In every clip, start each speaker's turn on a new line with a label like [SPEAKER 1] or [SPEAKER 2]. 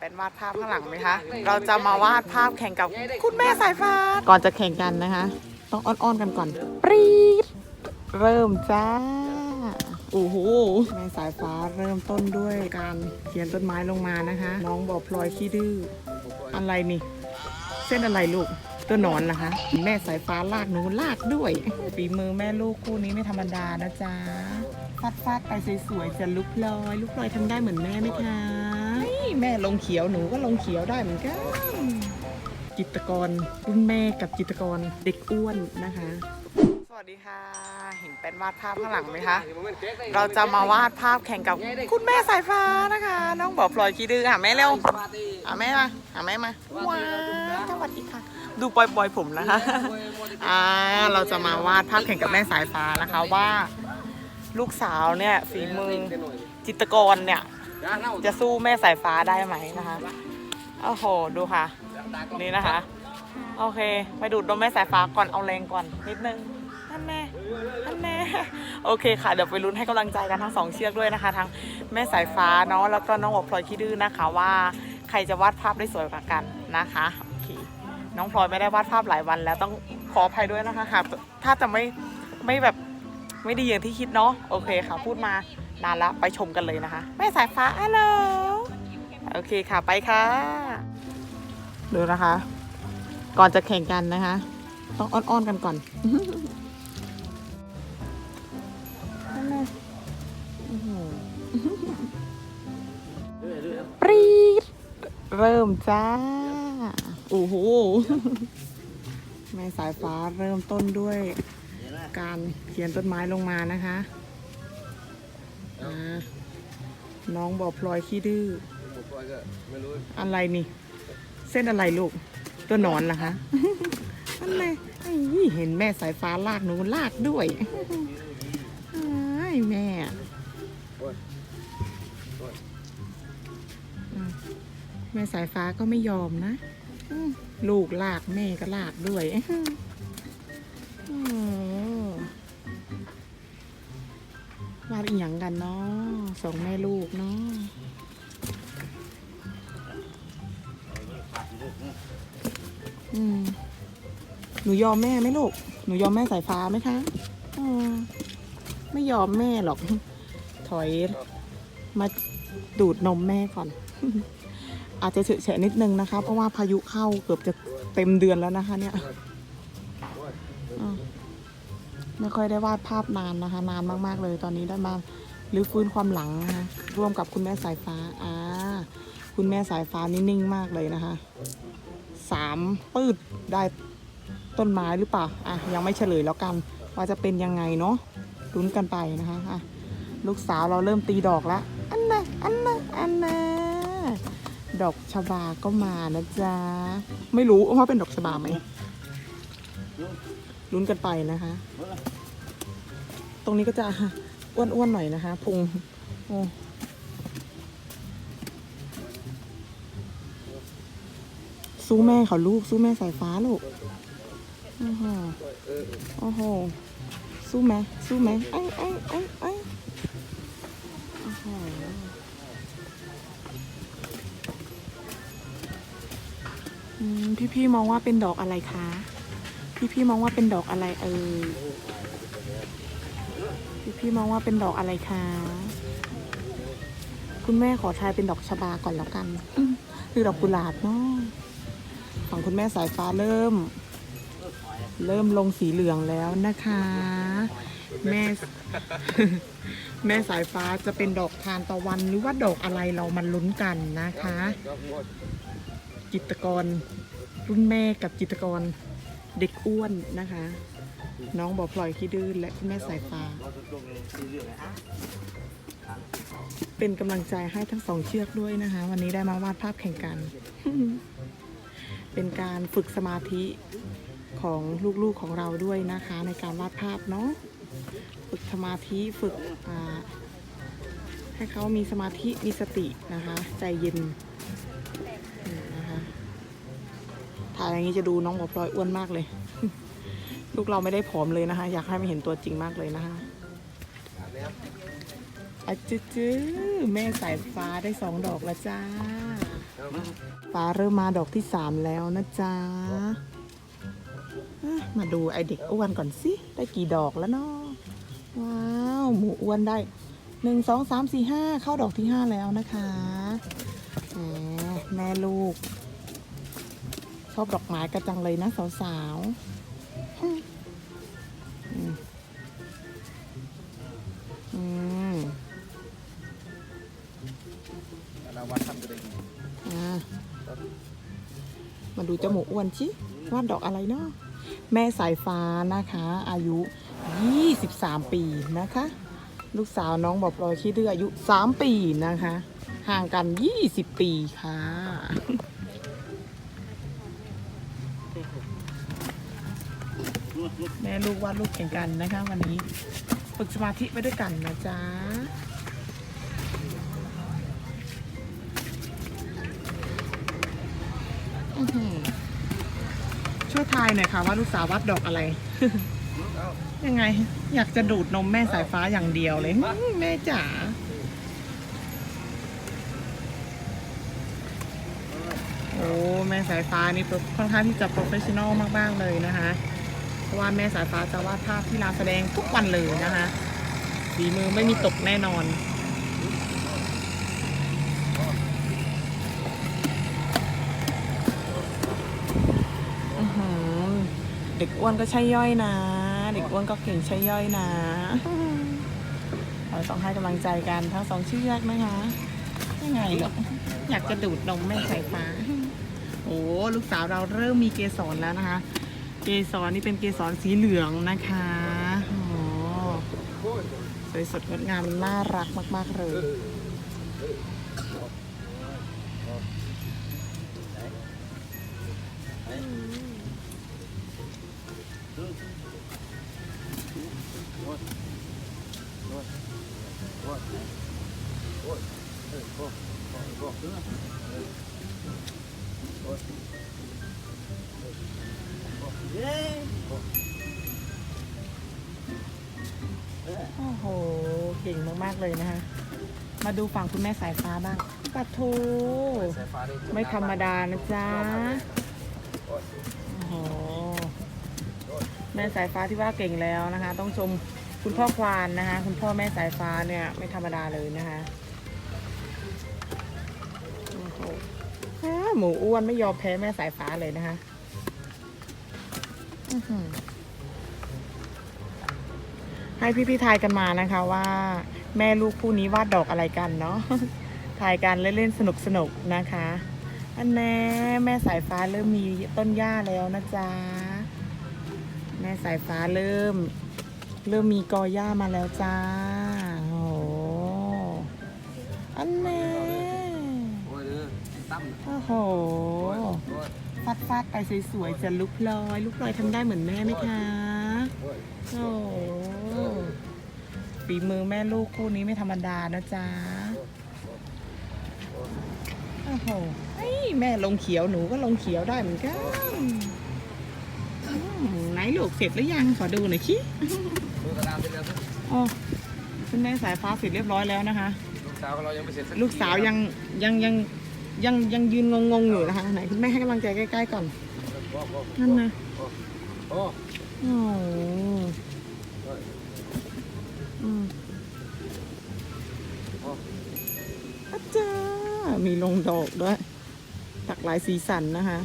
[SPEAKER 1] เป็นวาดภาพข้างหลังไหมคะ เราจะมาวาดภาพแข่งกับคุณแม่สายฟ้า ก่อนจะแข่งกันนะคะ ต้องอ้อนๆกันก่อน ปรี๊ดเริ่มจ้า โอ้โห แม่สายฟ้าเริ่มต้นด้วยการเขียนต้นไม้ลงมานะคะ น้องบอกพลอยขี้ดื้อ อะไรนี่ เส้นอะไรลูก ตัวหนอนนะคะ แม่สายฟ้าลากหนูลากด้วยฝีมือแม่ลูกคู่นี้ไม่ธรรมดานะจ๊ะฟาดฟาดๆไปสวยๆจะลูกพลอยลูกพลอยทำได้เหมือนแม่ไหมคะนี่ แม่ลงเขียวหนูก็ลงเขียวได้เหมือนกัน จิตรกรรุ่นแม่กับจิตรกรเด็กอ้วนนะคะ สวัสดีค่ะ เห็นเป็นวาดภาพข้างหลังไหมคะ เราจะมาวาดภาพแข่งกับคุณแม่สายฟ้านะคะ น้องบอกพลอยขี้ดื้ออะแม่เร็วอะแม่มาอะแม่มาว้าวสวัสดีค่ะ ดูปล่อยๆผมนะคะอ่าเราจะมาวาดภาพแข่งกับแม่สายฟ้านะคะว่า ลูกสาวเนี่ยฝีมือจิตรกรเนี่ย จะสู้แม่สายฟ้าได้ไหมนะคะโอ้โหดูค่ะ นี่นะคะ โอเค ไปดูดนมแม่สายฟ้าก่อนเอาแรงก่อนนิดนึงนั่นแน่นั่นแน่โอเคค่ะเดี๋ยวไปลุ้นให้กำลังใจกันทั้งสองเชือกด้วยนะคะ ทั้งแม่สายฟ้าเนาะแล้วก็น้องบอกพลอยขี้ดื้อนะคะว่าใครจะวาดภาพได้สวยกว่ากันนะคะโอเคน้องพลอยไม่ได้วาดภาพหลายวันแล้วต้องขออภัยด้วยนะคะหากถ้าจะไม่ไม่แบบไม่ดีอย่างที่คิดเนาะโอเคค่ะ พูดมา นานแล้วไปชมกันเลยนะคะ แม่สายฟ้าฮัลโหลโอเคค่ะไปค่ะ ดูนะคะ ก่อนจะแข่งกันนะคะ ต้องอ้อนๆกันก่อนนั่นแหละโอ้โหปรี๊ดเริ่มจ้าโอ้โหแม่สายฟ้าเริ่มต้นด้วย การเขียนต้นไม้ลงมานะคะอ่า น้องบอกพลอยขี้ดื้ออะไรนี่ เส้นอะไรลูก ตัวหนอนนะคะอันไหนไอ้ยเห็นแม่สายฟ้าลากหนูลากด้วยไอ้แม่อืมแม่สายฟ้าก็ไม่ยอมนะอืมลูกลากแม่ก็ลากด้วยอาดอีหยังกันเนาะสองแม่ลูกเนาะอืมหนูยอมแม่ไหมลูก หนูยอมแม่สายฟ้าไหมคะอไม่ยอมแม่หรอก ถอยมาดูดนมแม่ก่อน อาจจะเฉะนิดนึงนะคะ เพราะว่าพายุเข้าเกือบจะเต็มเดือนแล้วนะคะ เนี่ย ไม่ค่อยได้วาดภาพนานนะคะ นานมากๆเลย ตอนนี้ได้มารื้อฟื้นความหลังนะคะร่วมกับคุณแม่สายฟ้าอ่าคุณแม่สายฟ้านี่นิ่งมากเลยนะคะสามปืดได้ต้นไม้หรือเปล่าอะยังไม่เฉลยแล้วกัน ว่าจะเป็นยังไงเนาะลุ้นกันไปนะคะอะลูกสาวเราเริ่มตีดอกล้วอันน่ะอันน่ะอันน่ะดอกชบาก็มานะจ๊ะไม่รู้ว่าเป็นดอกชบาไหม ลุ้นกันไปนะคะ ตรงนี้ก็จะอ้วนๆหน่อยนะคะพุงโอ้สู้แม่เขาลูกสู้แม่สายฟ้าลูกโอ้โหโอ้โหสู้ไหมสู้ไหมไอ้ไอ้ไอ้ไอ้โอ้โหอืมพี่ๆมองว่าเป็นดอกอะไรคะ พี่ๆมองว่าเป็นดอกอะไรเออพี่ๆมองว่าเป็นดอกอะไรคะคุณแม่ขอทายเป็นดอกชบาก่อนแล้วกันอืมคือดอกกุหลาบเนาะของคุณแม่สายฟ้าเริ่ม เริ่มลงสีเหลืองแล้วนะคะ แม่ แม่สายฟ้าจะเป็นดอกทานตะวันหรือว่าดอกอะไรเรามันลุ้นกันนะคะ จิตรกร รุ่นแม่กับจิตรกร เด็กอ้วนนะคะ น้องบอกพลอยขี้ดื้อและคุณแม่สายฟ้า เป็นกำลังใจให้ทั้งสองเชือกด้วยนะคะ วันนี้ได้มาวาดภาพแข่งกัน เป็นการฝึกสมาธิของลูกๆของเราด้วยนะคะ ในการวาดภาพเนาะฝึกสมาธิฝึกให้เขามีสมาธิมีสตินะคะ ใจเย็น ถ่ายอย่างนี้จะดูน้องหมอพลอยอ้วนมากเลย ลูกเราไม่ได้ผอมเลยนะคะ อยากให้มันเห็นตัวจริงมากเลยนะคะอจื้อแม่สายฟ้าได้สองดอกแล้วจ้า ฟ้าเริ่มมาดอกที่สามแล้วนะจ๊ะมาดูไอเด็กอ้วนก่อนสิ ได้กี่ดอกแล้วเนาะว้าว หมูอ้วนได้หนึ่งสองสามสี่ห้าเข้าดอกที่ห้าแล้วนะคะแม่ลูก ชอบดอกไม้กระจังเลยนะสาวๆอืม
[SPEAKER 2] เราวัดทำจะได้ดี
[SPEAKER 1] อ่ามาดูเจาหมูอ้วนชิวาดดอกอะไรเนาะแม่สายฟ้านะคะ อายุ 23 ปีนะคะ ลูกสาวน้องบอกรอยคิดดื้ออายุ 3 ปีนะคะ ห่างกัน 20 ปีค่ะ แม่ลูกวาดลูกแข่งกันนะคะ วันนี้ฝึกสมาธิไปด้วยกันนะจ๊ะช่วยทายหน่อยค่ะว่าลูกสาววาดดอกอะไร ยังไง อยากจะดูดนมแม่สายฟ้าอย่างเดียวเลย แม่จ๋าโอ้แม่สายฟ้านี่ค่อนข้างที่จะโปรเฟชชั่นอลมาก ๆ เลยนะคะ เพราะว่าแม่สายฟ้าจะวาดภาพที่ลานแสดงทุกวันเลยนะคะฝีมือไม่มีตกแน่นอนอื้อหือเด็กอ้วนก็ใช่ย่อยนะ เด็กอ้วนก็เก่งใช่ย่อยนะเราต้องให้กำลังใจกันทั้งสองเชือกนะคะยังไงหรอกอยากจะดูดนมแม่สายฟ้า โอ้ลูกสาวเราเริ่มมีเกสรแล้วนะคะ เกสรนี่เป็นเกสรสีเหลืองนะคะโอ้สวยสดงดงามน่ารักมาก ๆ เลยโก่งมากๆเลยนะคะ มาดูฝั่งคุณแม่สายฟ้าบ้างปัดโท
[SPEAKER 2] สายฟ้าได้
[SPEAKER 1] ไม่ธรรมดานะจ๊ะโอ้โหแม่สายฟ้าที่ว่าเก่งแล้วนะคะ ต้องชมคุณพ่อควานนะคะ คุณพ่อแม่สายฟ้าเนี่ยไม่ธรรมดาเลยนะคะโอ้โหอ้าหมูอ้วนไม่ยอมแพ้แม่สายฟ้าเลยนะคะอื้อหือ ให้พี่ๆทายกันมานะคะว่าแม่ลูกคู่นี้วาดดอกอะไรกันเนาะทายกันเล่นๆสนุกๆนะคะ อันแน่แม่สายฟ้าเริ่มมีต้นหญ้าแล้วนะจ๊ะ แม่สายฟ้าเริ่ม เริ่มมีกอหญ้ามาแล้วจ้าโอ้โหอันแน่
[SPEAKER 2] โอ้
[SPEAKER 1] โหฟาดฟาดไปสวยๆจะลุกลอย ลุกลอยทำได้เหมือนแม่ไหมคะ
[SPEAKER 2] โอ้ย
[SPEAKER 1] โอ้โห ฝีมือแม่ลูกคู่นี้ไม่ธรรมดานะจ๊ะโอ้โหเฮ้ยแม่ลงเขียวหนูก็ลงเขียวได้เหมือนกันอืมไหนลูกเสร็จหรือยังขอดูหน่อยคิ
[SPEAKER 2] ดูกระดาษเสร็จแล้วสิ
[SPEAKER 1] อ๋อคุณแม่สายฟ้าเสร็จเรียบร้อยแล้วนะคะ
[SPEAKER 2] ลูกสาวของเรายังไม่เสร็จสั
[SPEAKER 1] ลูกสาวยังยังยังยังยังยืนงงๆอยู่นะคะไหนคุณแม่ให้กำลังใจใกล้ๆก่อน
[SPEAKER 2] โอ้โห
[SPEAKER 1] นั่นนะ
[SPEAKER 2] โอ้
[SPEAKER 1] โอ้โหอืม
[SPEAKER 2] โอ้
[SPEAKER 1] อาจารย์มีลงดอกด้วยตักหลายสีสันนะคะ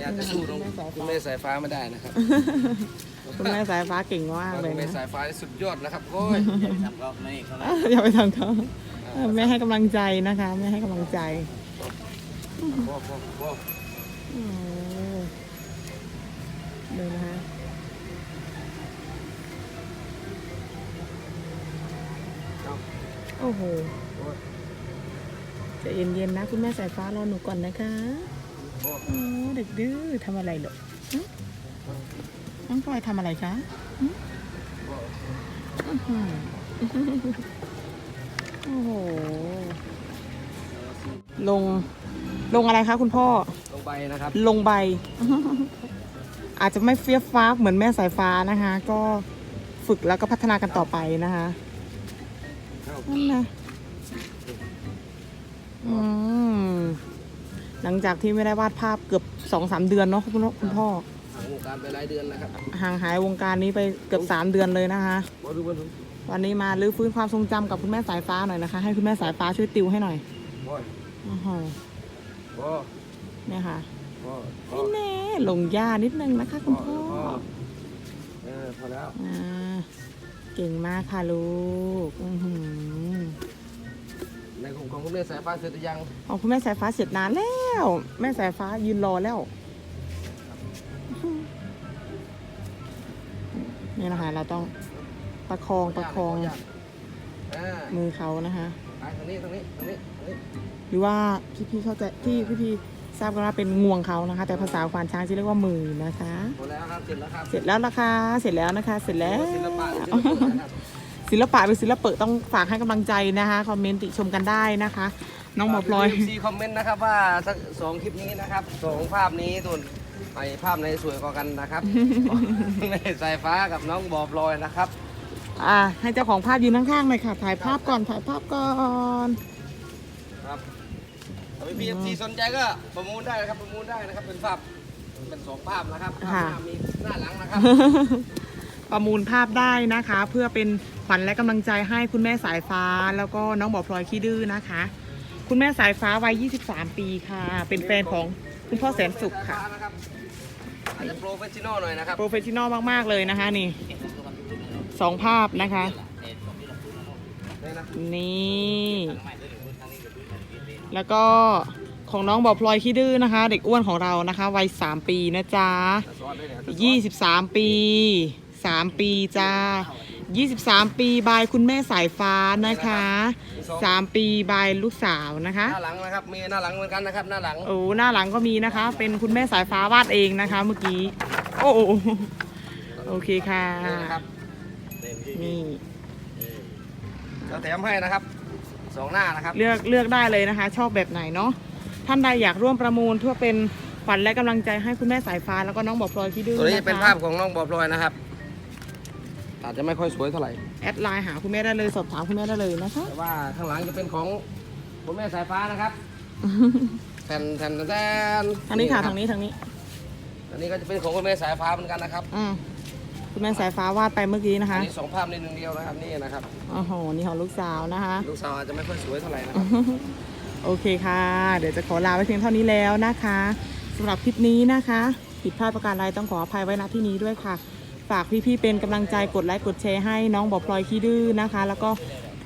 [SPEAKER 2] อยากจะสู้ตรงคุณแม่สายฟ้าไม่ได้นะครับ
[SPEAKER 1] คุณแม่สายฟ้าเก่งมาก
[SPEAKER 2] คุ
[SPEAKER 1] เลย
[SPEAKER 2] ณแม่
[SPEAKER 1] นะ
[SPEAKER 2] สายฟ้านี่สุดยอดนะครับโอ้ยทำรอบนี้เขา
[SPEAKER 1] อย่าไปทำเขาเออแม่ให้กำลังใจนะคะแม่ให้กำลังใจ
[SPEAKER 2] โอ้โหโอ้โห
[SPEAKER 1] โอ้ดูนะคะ โอ้โหใจะเย็นๆนะคุณแม่สายฟ้ารอหนูก่อนนะคะโอ้เด็กดื้อทำอะไรหรอหึน้องพลอยทำอะไรคะหึอื้อหือโอ้โห ลง ลงอะไรคะคุณพ่อ
[SPEAKER 2] ลงใบนะครับ
[SPEAKER 1] ลงใบ อาจจะไม่เฟียบฟ้าบเหมือนแม่สายฟ้านะคะ ก็ฝึกแล้วก็พัฒนากันต่อไปนะคะ นั่นนะอืมลังจากที่ไม่ได้วาดภาพเกือบสองสามเดือนเนาะคุณพ่อคุณพ่อ
[SPEAKER 2] ทางวงการไปหลายเดือนนะครับ
[SPEAKER 1] ห่างหายวงการนี้ไปเกือบสามเดือนเลยนะคะ
[SPEAKER 2] มาดูมาดู
[SPEAKER 1] วันนี้มาลื้อฟื้นความทรงจำกับคุณแม่สายฟ้าหน่อยนะคะ ให้คุณแม่สายฟ้าช่วยติวให้หน่อย
[SPEAKER 2] พ่อ
[SPEAKER 1] โอ้โห
[SPEAKER 2] พ่อ
[SPEAKER 1] เนี่ยค่ะ
[SPEAKER 2] พ่อพ่อ
[SPEAKER 1] นี่แน่ลงหญ้านิดนึงนะคะ คุณพ่อ
[SPEAKER 2] เออพอแล้ว
[SPEAKER 1] อ่า เก่งมากค่ะลูกอื้อหือ
[SPEAKER 2] ในของของคุณแม่สายฟ้าเสร็จหรือยัง
[SPEAKER 1] ของคุณแม่สายฟ้าเสร็จนานแล้ว แม่สายฟ้ายืนรอแล้ว นี่นะคะเราต้องประคองประคอง
[SPEAKER 2] อ่า
[SPEAKER 1] มือเขานะคะ
[SPEAKER 2] ไปทางนี้ทางนี้ทางนี้ทางนี้
[SPEAKER 1] หรือว่าพี่ๆเข้าใจที่พี่ๆ ทราบกันว่าเป็นงวงเขานะคะ แต่ภาษาควานช้างจะเรียกว่ามือนะคะ
[SPEAKER 2] หมดแล้วครับ เสร็จแล้วครับ
[SPEAKER 1] เสร็จแล้วนะคะ เสร็จแล้วนะคะ เสร็จแล้ว
[SPEAKER 2] ศิลปะศิลปะนะครับ
[SPEAKER 1] ศิลปะหรือศิลปะต้องฝากให้กำลังใจนะคะ คอมเมนต์ติชมกันได้นะคะ น้องหมอพลอย
[SPEAKER 2] ซีคอมเมนต์นะครับว่าสักสองคลิปนี้นะครับสองภาพนี้ตัวไอภาพไหนสวยกว่ากันนะครับแม่สายฟ้ากับน้องบอพลอยนะครับ
[SPEAKER 1] อ่าให้เจ้าของภาพยืนข้างๆหน่อยค่ะ ถ่ายภาพก่อน ถ่ายภาพก่อน
[SPEAKER 2] ครับถ้า พี่เอฟซีสนใจก็ประมูลได้นะครับ ประมูลได้นะครับ เป็นภาพ เป็นสองภาพนะครับภาพหน้ามีหน้าหลังนะครับ
[SPEAKER 1] ประมูลภาพได้นะคะ เพื่อเป็นขวัญและกำลังใจให้คุณแม่สายฟ้า แล้วก็น้องบอพลอยขี้ดื้อนะคะ คุณแม่สายฟ้าวัย 23 ปีค่ะ เป็นแฟนของคุณพ่อแสนสุขค่ะ
[SPEAKER 2] นะครับอาจจะโปรเฟชชั่นอลหน่อยนะครับ
[SPEAKER 1] โปรเฟชชั่นอลมาก ๆ เลยนะคะนี่สองภาพนะคะ
[SPEAKER 2] นี่นะ
[SPEAKER 1] นี่ แล้วก็ของน้องบอพลอยขี้ดื้อนะคะ เด็กอ้วนของเรานะคะ วัย3ปีนะจ๊ะ
[SPEAKER 2] สอนด้วยเนี่ย
[SPEAKER 1] 23ปี3ปีจ้า23ปีบายคุณแม่สายฟ้านะคะ3ปีบายลูกสาวนะคะ
[SPEAKER 2] หน้าหลังนะครับ มีหน้าหลังเหมือนกันนะครับ หน้าหลัง
[SPEAKER 1] โอ้ หน้าหลังก็มีนะคะ เป็นคุณแม่สายฟ้าวาดเองนะคะ เมื่อกี้ โอ้โหโอเคค่ะ
[SPEAKER 2] นี่นะครับ
[SPEAKER 1] นี่
[SPEAKER 2] เราแถมให้นะครับ สองหน้านะครับ
[SPEAKER 1] เลือกเลือกได้เลยนะคะ ชอบแบบไหนเนาะท่านใดอยากร่วมประมูลเพื่อเป็นขวัญและกำลังใจให้คุณแม่สายฟ้าแล้วก็น้องบอกพลอยที่ดื้อ
[SPEAKER 2] ตัวนี้
[SPEAKER 1] นะ
[SPEAKER 2] จะเป็น
[SPEAKER 1] คะ
[SPEAKER 2] ภาพของน้องบอพลอยนะครับ อาจจะไม่ค่อยสวยเท่าไหร่
[SPEAKER 1] แอดไลน์หาคุณแม่ได้เลยสอบถามคุณแม่ได้เลยนะคะ
[SPEAKER 2] แต่ว่าข้างหลังจะเป็นของคุณแม่สายฟ้านะครับแทนแทนแทน
[SPEAKER 1] ทางนี้ค่ะทางนี้ทางนี้
[SPEAKER 2] อันนี้ก็จะเป็นของคุณแม่สายฟ้าเหมือนกันนะครับ
[SPEAKER 1] อืม คุณแม่สายฟ้าวาดไปเมื่อกี้นะ
[SPEAKER 2] อั
[SPEAKER 1] คะ
[SPEAKER 2] นนี้สองภาพในหนึ่งเดียวนะครับนี่นะครับ
[SPEAKER 1] โอ้โหนี่ของลูกสาวนะคะ
[SPEAKER 2] ลูกสาวอาจจะไม่ค่อยสวยเท่าไหร่นะครับ
[SPEAKER 1] โอเคค่ะ เดี๋ยวจะขอลาไว้เพียงเท่านี้แล้วนะคะสำหรับคลิปนี้นะคะผิดพลาดประการใดต้องขออภัยไว้ณที่นี้ด้วยค่ะ ฝากพี่ๆเป็นกำลังใจกดไลค์กดแชร์ให้น้องบอพลอยขี้ดื้อนะคะ แล้วก็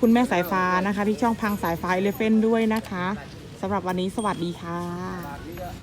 [SPEAKER 1] คุณแม่สายฟ้านะคะ ที่ช่องพังสายฟ้าเอเลเฟนด้วยนะคะสำหรับวันนี้สวัสดีค่ะ